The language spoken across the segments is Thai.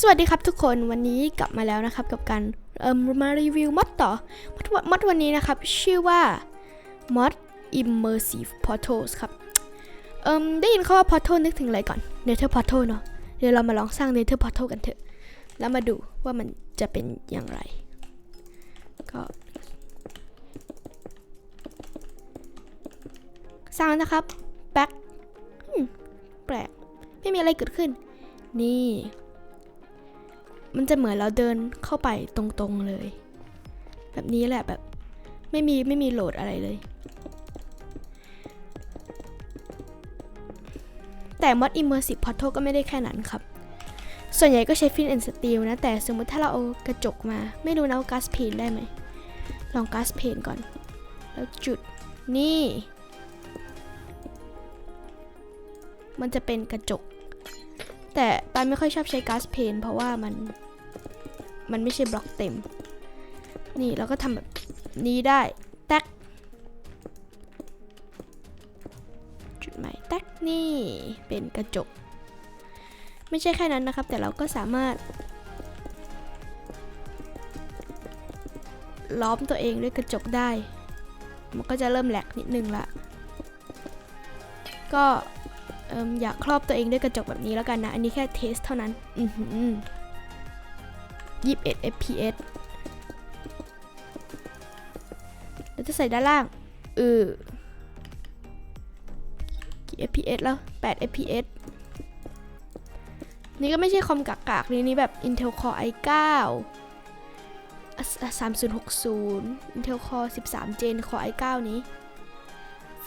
สวัสดีครับทุกคนวันนี้กลับมาแล้วนะครับกับการเอ่มมารีวิวมอดต่อมอดมอดวันนี้นะครับ ชื่อว่า mod immersive portals ครับเอ่มได้ยินคำว่า portal นึกถึงอะไรก่อน nether portal เนาะเดี๋ยวเรามาลองสร้าง nether portal กันเถอะ แล้วมาดูว่ามันจะเป็นอย่างไรก็สร้างนะครับแบ็คแปลกไม่มีอะไรเกิดขึ้น นี่ มันจะเหมือนเราเดินเข้าไปตรงๆเลย แบบนี้แหละแบบไม่มีไม่มีโหลดอะไรเลย แต่ mod immersive portal ก็ไม่ได้แค่นั้นครับ ส่วนใหญ่ก็ใช้ fin and steel นะ แต่สมมติถ้าเราเอากระจกมา ไม่รู้นะว่า gas pane ได้ไหม ลอง gas pane ก่อน แล้วจุดนี่ มันจะเป็นกระจก แต่ปานไม่ค่อยชอบใช้ gas pane เพราะว่ามัน มันไม่ใช่บล็อกเต็ม นี่เราก็ทำแบบนี้ได้ แท็ก จุดหมายแท็กนี่เป็นกระจก ไม่ใช่แค่นั้นนะครับ แต่เราก็สามารถ ล้อมตัวเองด้วยกระจกได้ มันก็จะเริ่มแหลกนิดนึงละ ก็เอิ่มอยากครอบตัวเองด้วยกระจกแบบนี้แล้วกันนะ อันนี้แค่เทสเท่านั้น อือหือ 21 fps แล้วจะใส่ด้านล่างเออกี่ fps แล้ว 8 fps นี่ก็ไม่ใช่คอมกากๆ นี่นี่แบบ Intel Core i9 3060 Intel Core 13 Gen Core i9 นี้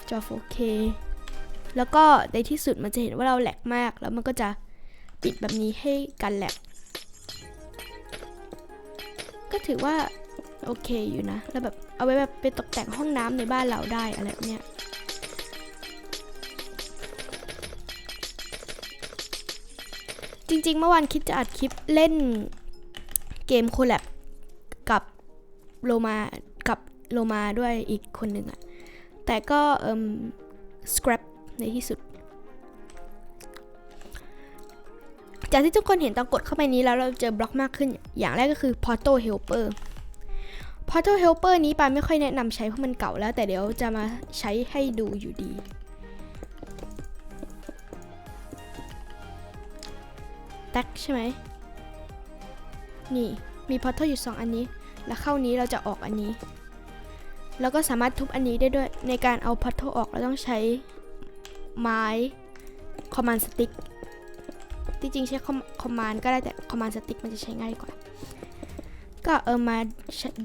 จอ 4K แล้วก็ในที่สุดมันจะเห็นว่าเราแหลกมาก แล้วมันก็จะปิดแบบนี้ให้กันแหลก ก็ถือว่าโอเคอยู่นะ แล้วแบบเอาไว้แบบไปตกแต่งห้องน้ำในบ้านเราได้อะไรแบบเนี้ยจริงๆ เมื่อวานคิดจะอัดคลิปเล่นเกมโคแลบกับโลมากับโลมาด้วยอีกคนหนึ่งอะแต่ก็เอ่ม scrap ในที่สุด จากที่ทุกคนเห็นตอนกดเข้าไปนี้แล้วเราเจอบล็อกมากขึ้น อย่างแรกก็คือ Portal Helper Portal Helper นี้ปาไม่ค่อยแนะนำใช้เพราะมันเก่าแล้ว แต่เดี๋ยวจะมาใช้ให้ดูอยู่ดี แท็กใช่ไหม นี่มี Portal อยู่ 2 อันนี้ แล้วเข้านี้เราจะออกอันนี้ แล้วก็สามารถทุบอันนี้ได้ด้วย ในการเอา Portal ออกเราต้องใช้ไม้ command stick ที่จริงใช้ command ก็ได้แต่ command stick มันจะใช้ง่ายกว่า ก็เออมา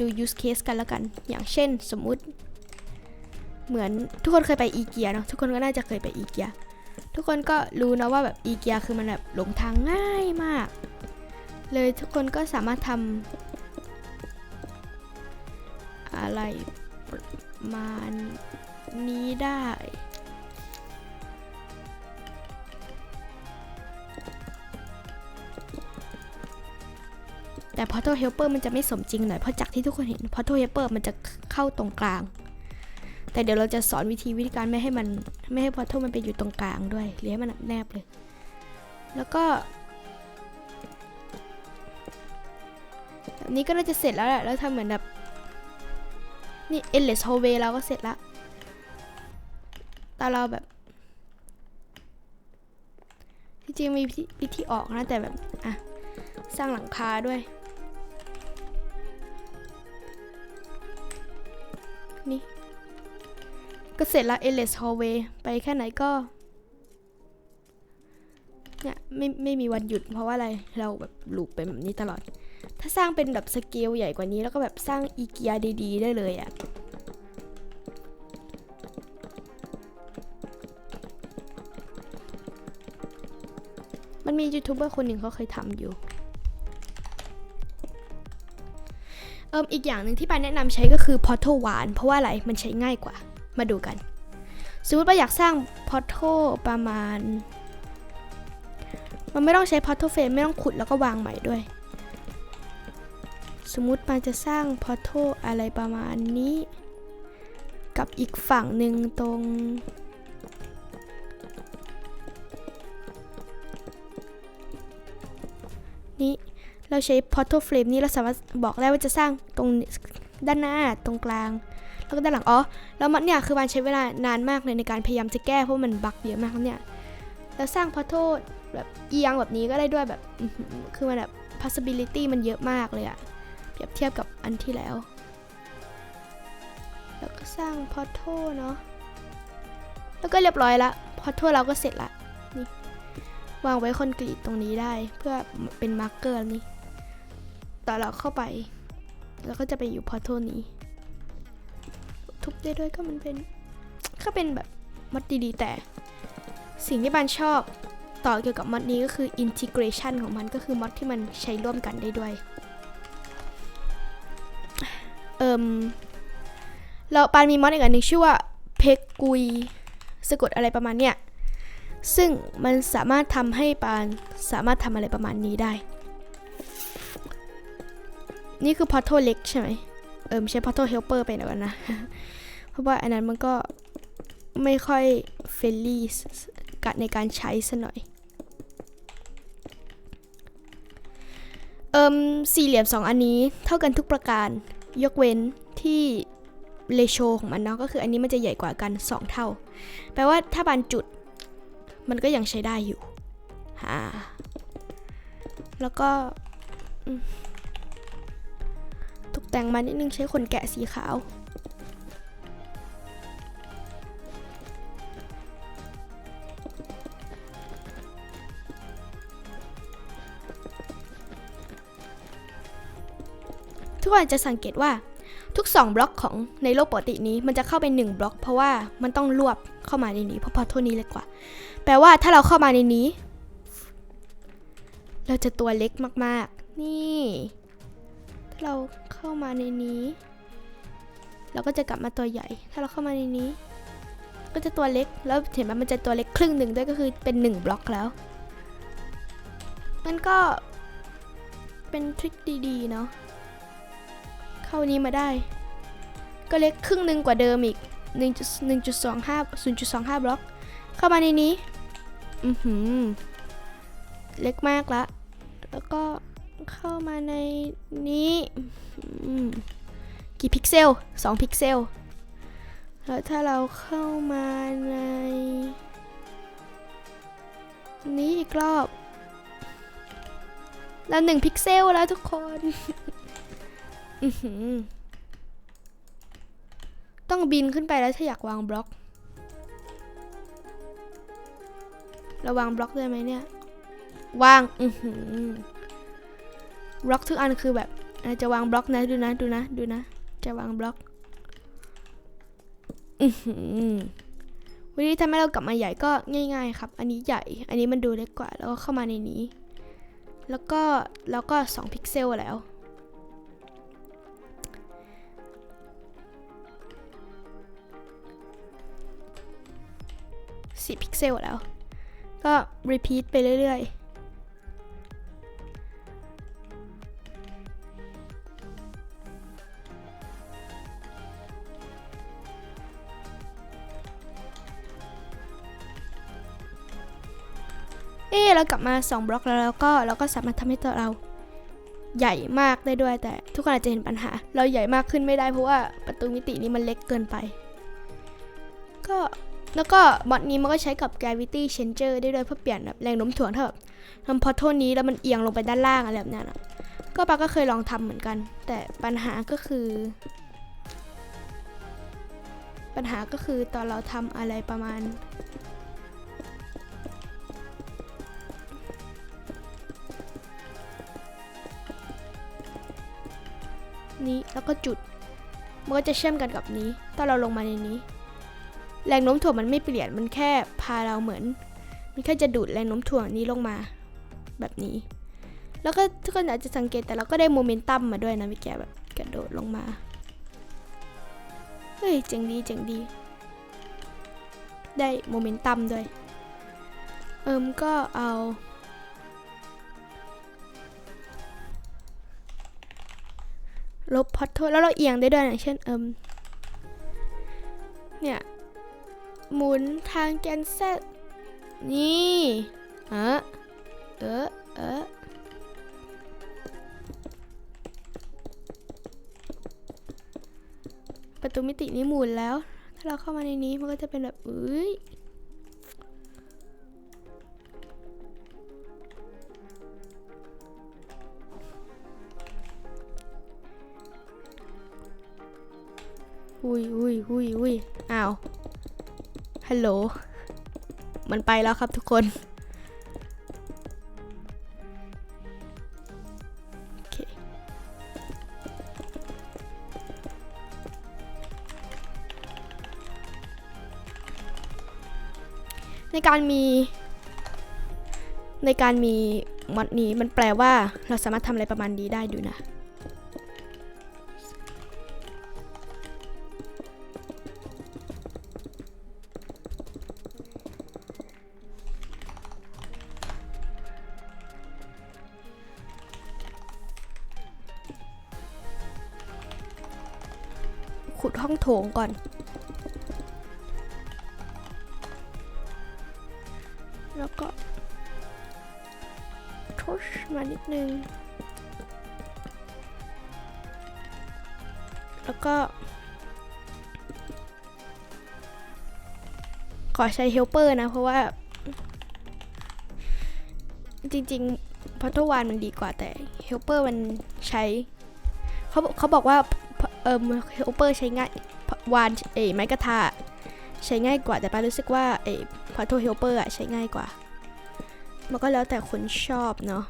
ดู use case กันแล้วกัน อย่างเช่นสมมุติ เหมือนทุกคนเคยไปอีเกียเนาะทุกคนก็น่าจะเคยไปอีเกียทุกคนก็รู้นะว่าแบบอีเกียคือมันแบบหลงทางง่ายมาก เลยทุกคนก็สามารถทำอะไรประมาณนี้ได้ แต่ Portal Helper มันจะไม่สมจริงหน่อยเพราะจากที่ทุกคนเห็น Portal Helper มันจะเข้าตรงกลาง แต่เดี๋ยวเราจะสอนวิธีวิธีการไม่ให้มันไม่ให้ Portal มันไปอยู่ตรงกลางด้วยหรือให้มันแนบเลย แล้วก็นี้ก็น่าจะเสร็จแล้วแหละ แล้วทำเหมือนแบบ นี่ endless hallway เราก็เสร็จแล้วแต่เราแบบ ที่จริงมีวิธีออกนะ แต่แบบ อะ สร้างหลังคาด้วย ก็เสร็จแล้ว endless hallway ไปแค่ไหนก็เนี่ยไม่ไม่มีวันหยุดเพราะว่าอะไรเราแบบลูปไปแบบนี้ตลอด ถ้าสร้างเป็นแบบสเกลใหญ่กว่านี้แล้วก็แบบสร้างอีเกียดีๆ ได้เลยอะ่ะมันมียูทูบเบอร์คนหนึ่งเขาเคยทำอยู่เอิมอีกอย่างหนึ่งที่ปาแนะนำใช้ก็คือ Portal หวานเพราะว่าอะไรมันใช้ง่ายกว่า มาดูกัน สมมติว่าอยากสร้าง Portal ประมาณ มันไม่ต้องใช้ Portal Frame ไม่ต้องขุดแล้วก็วางใหม่ด้วย สมมุติปานจะสร้าง Portal อะไรประมาณนี้ กับอีกฝั่งหนึ่งตรงนนี้เราใช้ portal frame นี้เราสามารถบอกได้ว่าจะสร้างตรงด้านหน้าตรงกลาง แล้วก็ด้านหลังอ๋อแล้วมันเนี่ยคือมันใช้เวลานานมากเลยในการพยายามจะแก้เพราะมันบั๊กเยอะมากเนี่ยแล้วสร้าง portal แบบเอียงแบบนี้ก็ได้ด้วยแบบคือมันแบบ possibility มันเยอะมากเลยอะเปรียบเทียบกับอันที่แล้ว แล้วก็สร้าง portal เนาะแล้วก็เรียบร้อยละ portal เราก็เสร็จละนี่วางไว้คอนกรีตตรงนี้ได้เพื่อเป็นมาร์กเกอร์นี่ต่อเราเข้าไป แล้วก็จะไปอยู่ portal นี้ ทุบได้ด้วยก็มันเป็นก็เป็นแบบมอดดีๆแต่ สิ่งที่บันชอบต่อเกี่ยวกับมอดนี้ก็คือ integration ของมันก็คือมอดที่มันใช้ร่วมกันได้ด้วยเอิมแล้วปานมีมอดอีกอันหนึงชื่อว่าเพกกุยสะกดอะไรประมาณเนี้ยซึ่งมันสามารถทำให้ปานสามารถทำอะไรประมาณนี้ได้ นี่คือพอทโทเล็กใช่ไหม ออไม่ใช่พอทโทเฮลเปอร์ไปแล้วกันะ เพราะว่าอันนั้นมันก็ไม่ค่อยเฟรนลี่กับในการใช้ซะหน่อย เอิมสี่เหลี่ยมสองอันนี้เท่ากันทุกประการ ยกเว้นที่เลโชของมันเนาะก็คืออันนี้มันจะใหญ่กว่ากัน 2 เท่า แปลว่าถ้าบานจุดมันก็ยังใช้ได้อยู่ฮ่าแล้วก็ แต่งมานิดนึงใช้ขนแกะสีขาว ทุกคนจะสังเกตว่าทุก 2 บล็อกของในโลกปกตินี้มันจะเข้าไป1บล็อก เพราะว่ามันต้องรวบเข้ามาในนี้เพราะพอโทษนี้เล็กกว่า แปลว่าถ้าเราเข้ามาในนี้ เราจะตัวเล็กมาก ๆ นี่ เราเข้ามาในนี้ เราก็จะกลับมาตัวใหญ่ ถ้าเราเข้ามาในนี้ ก็จะตัวเล็ก แล้วเห็นไหมมันจะตัวเล็กครึ่งหนึ่งด้วยก็คือเป็น 1 บล็อกแล้ว มันก็เป็นทริคดีๆ เนาะ เข้านี้มาได้ ก็เล็กครึ่งหนึ่งกว่าเดิมอีก 1.25 0.25 บล็อก เข้ามาในนี้ อือหือ เล็กมากละ แล้วก็ เข้ามาในนี้กี่พิกเซล2พิกเซล แล้วถ้าเราเข้ามาใน นี้อีกรอบ แล้วหนึ่งพิกเซลแล้วทุกคนต้องบินขึ้นไปแล้วถ้าอยากวางบล็อกระวางบล็อกได้ไหมเนี่ย วาง อือหือ บล็อกทุกอันคือแบบจะวางบล็อกนะดูนะดูนะดูนะ จะวางบล็อกวิธีทำให้เรากลับมาใหญ่ก็ง่าย ๆ ครับ อันนี้ใหญ่ อันนี้มันดูเล็กกว่า แล้วก็เข้ามาในนี้ แล้วก็แล้วก็2พิกเซลแล้ว 10 พิกเซลแล้ว ก็ repeat ไปเรื่อย ๆ เอ๊เรากลับมา 2 บล็อกแล้วแล้วก็เราก็สามารถทำให้ตัวเราใหญ่มากได้ด้วยแต่ทุกคนอาจจะเห็นปัญหา เราใหญ่มากขึ้นไม่ได้เพราะว่าประตูมิตินี้มันเล็กเกินไป ก็แล้วก็มอดนี้มันก็ใช้กับ gravity changer ได้ด้วยเพื่อเปลี่ยนแบบแรงโน้มถ่วงถ้าแบบทำพอโทษนี้แล้วมันเอียงลงไปด้านล่างอะไรแบบนั้นะก็ปาก็เคยลองทำเหมือนกัน แต่ปัญหาก็คือ ปัญหาก็คือตอนเราทำอะไรประมาณ นี้แล้วก็จุด มันก็จะเชื่อมกันกับนี้ตอนเราลงมาในนี้ แรงโน้มถ่วงมันไม่เปลี่ยนมันแค่พาเราเหมือน มันแค่จะดูดแรงโน้มถ่วงนี้ลงมาแบบนี้ แล้วก็ทุกคนอาจจะสังเกตแต่เราก็ได้โมเมนตัมมาด้วยนะมิแกแบบกระโดดลงมาเฮ้ยเจ๋งดีเจ๋งดี ได้โมเมนตัมด้วย เอิมก็เอา ลบพอดโทแล้วเราเอียงได้ด้วยอย่างเช่นเอิมเนี่ยหมุนทางแกนเซตนี่เออเออเออประตูมิตินี้หมุนแล้ว ถ้าเราเข้ามาในนี้มันก็จะเป็นแบบอุ้ย อุ้ยอุ้ยอุ้ยอุ้ยอ้าว ฮัลโหล มันไปแล้วครับทุกคน โอเค ในการมี ในการมีมอดนี้มันแปลว่าเราสามารถทำอะไรประมาณนี้ได้ดูนะ ขุดห้องโถงก่อน แล้วก็ทุชมานิดนึง แล้วก็ ขอใช้เฮลเปอร์นะ เพราะว่า จริงๆพัทวานมันดีกว่าแต่เฮลเปอร์มันใช้เขาเขาบอกว่า เออมเฮลเปอร์ใช้ง่ายวานเอไม้กระทาใช้ง่ายกว่าแต่ป้ารู้สึกว่าเอพอโทเฮลเปอร์อะใช้ง่ายกว่า มันก็แล้วแต่คนชอบเนาะ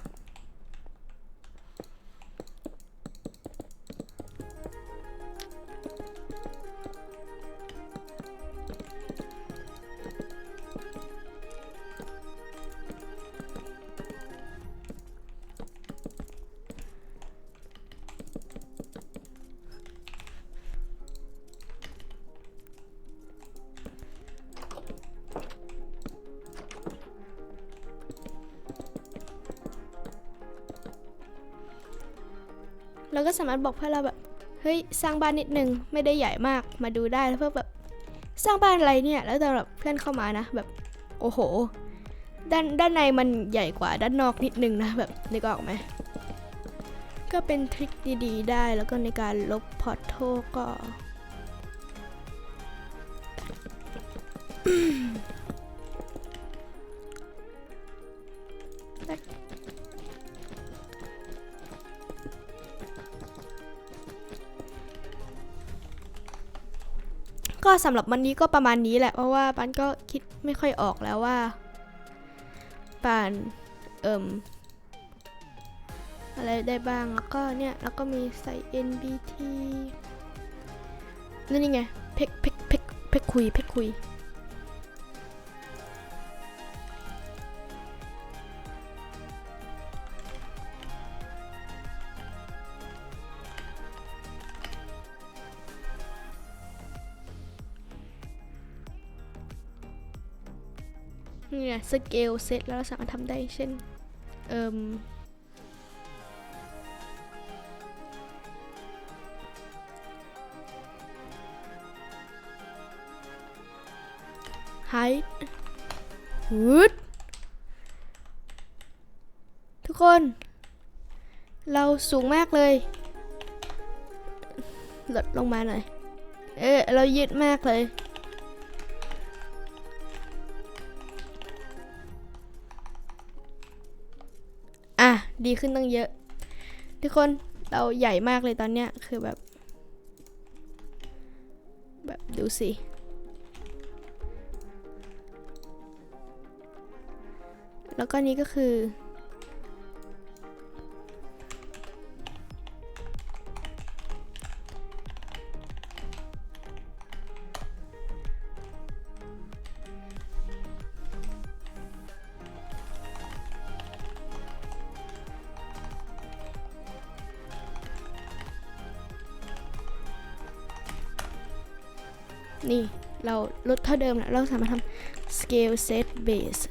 เราก็สามารถบอกเพื่อนเราแบบ เฮ้ยสร้างบ้านนิดนึงไม่ได้ใหญ่มากมาดูได้แล้วเพื่อแบบสร้างบ้านอะไรเนี่ย แล้วแต่แบบเพื่อนเข้ามานะ แบบโอ้โห ด้านด้านในมันใหญ่กว่าด้านนอกนิดนึงนะแบบนึกออกไหมก็เป็นทริคดีๆ ได้แล้วก็ในการลบพอร์ตโทก็ สำหรับวันนี้ก็ประมาณนี้แหละเพราะว่าปันก็คิดไม่ค่อยออกแล้วว่าปันเอิมอะไรได้บ้างแล้วก็เนี่ยแล้วก็มีใส่ NBT นั่นนี่ไง เพกเพกเพกเพกคุยเพกคุย สเกลเซตแล้วเราสามารถทำได้เช่น เอ่มไฮวูดทุกคน เราสูงมากเลย ลดลงมาหน่อย เออเรายืดมากเลย ดีขึ้นตั้งเยอะ ทุกคนเราใหญ่มากเลยตอนเนี้ยคือแบบ แบบดูสิแล้วก็นี้ก็คือ นี่เราลดเท่าเดิมแล้วเราสามารถทำ scale set base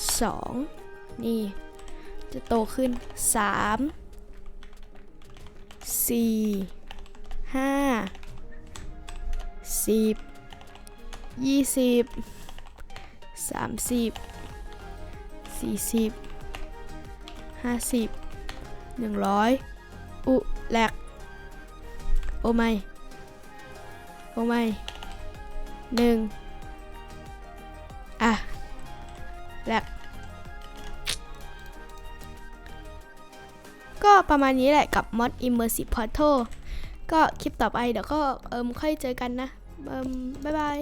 2 นี่ จะโตขึ้น 3 4 5 10 20 30 40 50 100 อุแหลกโอไม่ โอไม่หนึ่งอะ แลกก็ประมาณนี้แหละกับ mod immersive portal ก็คลิปต่อไปเดี๋ยวก็เอิมค่อยเจอกันนะ เอิมบ๊ายบาย